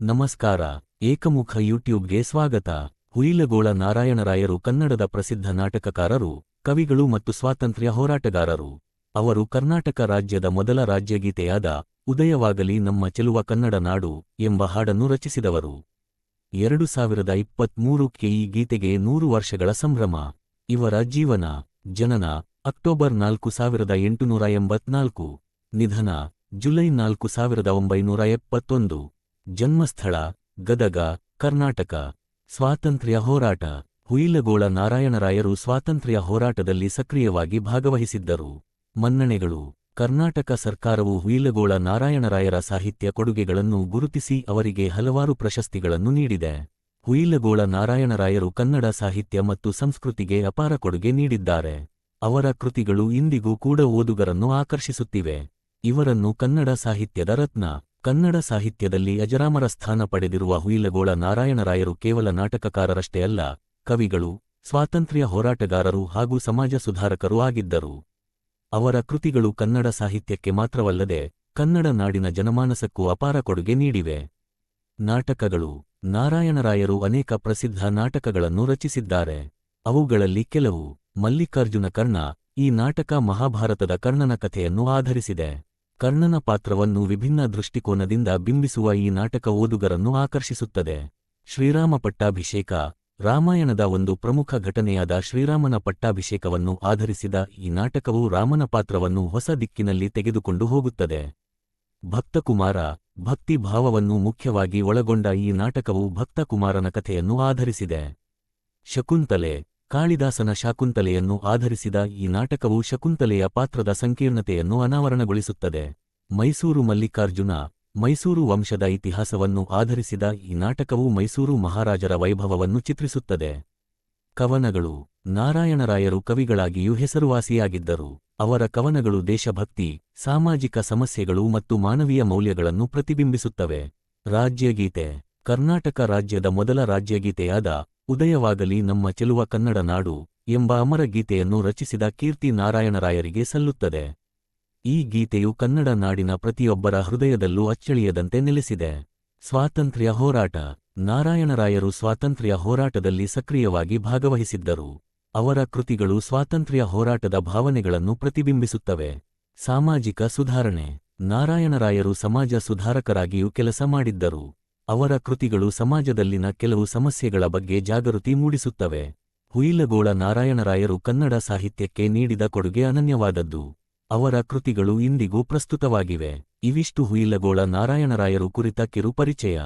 ನಮಸ್ಕಾರ, ಏಕಮುಖ ಯೂಟ್ಯೂಬ್ಗೆ ಸ್ವಾಗತ. ಹುಯಿಲಗೋಳ ನಾರಾಯಣರಾಯರು ಕನ್ನಡದ ಪ್ರಸಿದ್ಧ ನಾಟಕಕಾರರು, ಕವಿಗಳು ಮತ್ತು ಸ್ವಾತಂತ್ರ್ಯ ಹೋರಾಟಗಾರರು. ಅವರು ಕರ್ನಾಟಕ ರಾಜ್ಯದ ಮೊದಲ ರಾಜ್ಯಗೀತೆಯಾದ, ಉದಯವಾಗಲಿ ನಮ್ಮ ಚೆಲುವ ಕನ್ನಡ ನಾಡು ಎಂಬ ಹಾಡನ್ನು ರಚಿಸಿದವರು. ಎರಡು ಸಾವಿರದ ಇಪ್ಪತ್ಮೂರಕ್ಕೆ ಈ ಗೀತೆಗೆ ನೂರು ವರ್ಷಗಳ ಸಂಭ್ರಮ. ಇವರ ಜೀವನ, ಜನನ, ಅಕ್ಟೋಬರ್ ನಾಲ್ಕು ಸಾವಿರದ ಎಂಟುನೂರ ಎಂಬತ್ನಾಲ್ಕು. ನಿಧನ, ಜುಲೈ ನಾಲ್ಕು ಸಾವಿರದ ಒಂಬೈನೂರ ಎಪ್ಪತ್ತೊಂದು. ಜನ್ಮಸ್ಥಳ, ಗದಗ, ಕರ್ನಾಟಕ. ಸ್ವಾತಂತ್ರ್ಯ ಹೋರಾಟ. ಹುಯಿಲಗೋಳ ನಾರಾಯಣರಾಯರು ಸ್ವಾತಂತ್ರ್ಯ ಹೋರಾಟದಲ್ಲಿ ಸಕ್ರಿಯವಾಗಿ ಭಾಗವಹಿಸಿದ್ದರು. ಮನ್ನಣೆಗಳು. ಕರ್ನಾಟಕ ಸರ್ಕಾರವು ಹುಯಿಲಗೋಳ ನಾರಾಯಣರಾಯರ ಸಾಹಿತ್ಯ ಕೊಡುಗೆಗಳನ್ನು ಗುರುತಿಸಿ ಅವರಿಗೆ ಹಲವಾರು ಪ್ರಶಸ್ತಿಗಳನ್ನು ನೀಡಿದೆ. ಹುಯಿಲಗೋಳ ನಾರಾಯಣರಾಯರು ಕನ್ನಡ ಸಾಹಿತ್ಯ ಮತ್ತು ಸಂಸ್ಕೃತಿಗೆ ಅಪಾರ ಕೊಡುಗೆ ನೀಡಿದ್ದಾರೆ. ಅವರ ಕೃತಿಗಳು ಇಂದಿಗೂ ಕೂಡ ಓದುಗರನ್ನು ಆಕರ್ಷಿಸುತ್ತಿವೆ. ಇವರನ್ನು ಕನ್ನಡ ಸಾಹಿತ್ಯದ ರತ್ನ. ಕನ್ನಡ ಸಾಹಿತ್ಯದಲ್ಲಿ ಅಜರಾಮರ ಸ್ಥಾನ ಪಡೆದಿರುವ ಹುಯಿಲಗೋಳ ನಾರಾಯಣರಾಯರು ಕೇವಲ ನಾಟಕಕಾರರಷ್ಟೇ ಅಲ್ಲ, ಕವಿಗಳು, ಸ್ವಾತಂತ್ರ್ಯ ಹೋರಾಟಗಾರರು ಹಾಗೂ ಸಮಾಜ ಸುಧಾರಕರೂ ಆಗಿದ್ದರು. ಅವರ ಕೃತಿಗಳು ಕನ್ನಡ ಸಾಹಿತ್ಯಕ್ಕೆ ಮಾತ್ರವಲ್ಲದೆ ಕನ್ನಡ ನಾಡಿನ ಜನಮಾನಸಕ್ಕೂ ಅಪಾರ ಕೊಡುಗೆ ನೀಡಿವೆ. ನಾಟಕಗಳು, ನಾರಾಯಣರಾಯರು ಅನೇಕ ಪ್ರಸಿದ್ಧ ನಾಟಕಗಳನ್ನು ರಚಿಸಿದ್ದಾರೆ. ಅವುಗಳಲ್ಲಿ ಕೆಲವು ಮಲ್ಲಿಕಾರ್ಜುನ ಕರ್ಣ ಈ ನಾಟಕ ಮಹಾಭಾರತದ ಕರ್ಣನ ಕಥೆಯನ್ನು ಆಧರಿಸಿದೆ. ಕರ್ಣನ ಪಾತ್ರವನ್ನು ವಿಭಿನ್ನ ದೃಷ್ಟಿಕೋನದಿಂದ ಬಿಂಬಿಸುವ ಈ ನಾಟಕ ಓದುಗರನ್ನು ಆಕರ್ಷಿಸುತ್ತದೆ. ಶ್ರೀರಾಮ ಪಟ್ಟಾಭಿಷೇಕ, ರಾಮಾಯಣದ ಒಂದು ಪ್ರಮುಖ ಘಟನೆಯಾದ ಶ್ರೀರಾಮನ ಪಟ್ಟಾಭಿಷೇಕವನ್ನು ಆಧರಿಸಿದ ಈ ನಾಟಕವು ರಾಮನ ಪಾತ್ರವನ್ನು ಹೊಸ ದಿಕ್ಕಿನಲ್ಲಿ ತೆಗೆದುಕೊಂಡು ಹೋಗುತ್ತದೆ. ಭಕ್ತಕುಮಾರ ಭಕ್ತಿ ಭಾವವನ್ನು ಮುಖ್ಯವಾಗಿ ಒಳಗೊಂಡ ಈ ನಾಟಕವು ಭಕ್ತಕುಮಾರನ ಕಥೆಯನ್ನು ಆಧರಿಸಿದೆ. ಶಕುಂತಲೆ ಕಾಳಿದಾಸನ ಶಾಕುಂತಲೆಯನ್ನು ಆಧರಿಸಿದ ಈ ನಾಟಕವು ಶಕುಂತಲೆಯ ಪಾತ್ರದ ಸಂಕೀರ್ಣತೆಯನ್ನು ಅನಾವರಣಗೊಳಿಸುತ್ತದೆ. ಮೈಸೂರು ಮಲ್ಲಿಕಾರ್ಜುನ, ಮೈಸೂರು ವಂಶದ ಇತಿಹಾಸವನ್ನು ಆಧರಿಸಿದ ಈ ನಾಟಕವು ಮೈಸೂರು ಮಹಾರಾಜರ ವೈಭವವನ್ನು ಚಿತ್ರಿಸುತ್ತದೆ. ಕವನಗಳು, ನಾರಾಯಣರಾಯರು ಕವಿಗಳಾಗಿಯೂ ಹೆಸರುವಾಸಿಯಾಗಿದ್ದರು. ಅವರ ಕವನಗಳು ದೇಶಭಕ್ತಿ, ಸಾಮಾಜಿಕ ಸಮಸ್ಯೆಗಳು ಮತ್ತು ಮಾನವೀಯ ಮೌಲ್ಯಗಳನ್ನು ಪ್ರತಿಬಿಂಬಿಸುತ್ತವೆ. ರಾಜ್ಯಗೀತೆ, ಕರ್ನಾಟಕ ರಾಜ್ಯದ ಮೊದಲ ರಾಜ್ಯಗೀತೆಯಾದ ಉದಯವಾಗಲಿ ನಮ್ಮ ಚೆಲುವ ಕನ್ನಡ ನಾಡು ಎಂಬ ಅಮರ ಗೀತೆಯನ್ನು ರಚಿಸಿದ ಕೀರ್ತಿ ನಾರಾಯಣರಾಯರಿಗೆ ಸಲ್ಲುತ್ತದೆ. ಈ ಗೀತೆಯು ಕನ್ನಡ ನಾಡಿನ ಪ್ರತಿಯೊಬ್ಬರ ಹೃದಯದಲ್ಲೂ ಅಚ್ಚಳಿಯದಂತೆ ನೆಲೆಸಿದೆ. ಸ್ವಾತಂತ್ರ್ಯ ಹೋರಾಟ, ನಾರಾಯಣರಾಯರು ಸ್ವಾತಂತ್ರ್ಯ ಹೋರಾಟದಲ್ಲಿ ಸಕ್ರಿಯವಾಗಿ ಭಾಗವಹಿಸಿದ್ದರು. ಅವರ ಕೃತಿಗಳು ಸ್ವಾತಂತ್ರ್ಯ ಹೋರಾಟದ ಭಾವನೆಗಳನ್ನು ಪ್ರತಿಬಿಂಬಿಸುತ್ತವೆ. ಸಾಮಾಜಿಕ ಸುಧಾರಣೆ, ನಾರಾಯಣರಾಯರು ಸಮಾಜ ಸುಧಾರಕರಾಗಿಯೂ ಕೆಲಸ ಮಾಡಿದ್ದರು. ಅವರ ಕೃತಿಗಳು ಸಮಾಜದಲ್ಲಿನ ಕೆಲವು ಸಮಸ್ಯೆಗಳ ಬಗ್ಗೆ ಜಾಗೃತಿ ಮೂಡಿಸುತ್ತವೆ. ಹುಯಿಲಗೋಳ ನಾರಾಯಣರಾಯರು ಕನ್ನಡ ಸಾಹಿತ್ಯಕ್ಕೆ ನೀಡಿದ ಕೊಡುಗೆ ಅನನ್ಯವಾದದ್ದು. ಅವರ ಕೃತಿಗಳು ಇಂದಿಗೂ ಪ್ರಸ್ತುತವಾಗಿವೆ. ಇವಿಷ್ಟು ಹುಯಿಲಗೋಳ ನಾರಾಯಣರಾಯರು ಕುರಿತ ಕಿರು ಪರಿಚಯ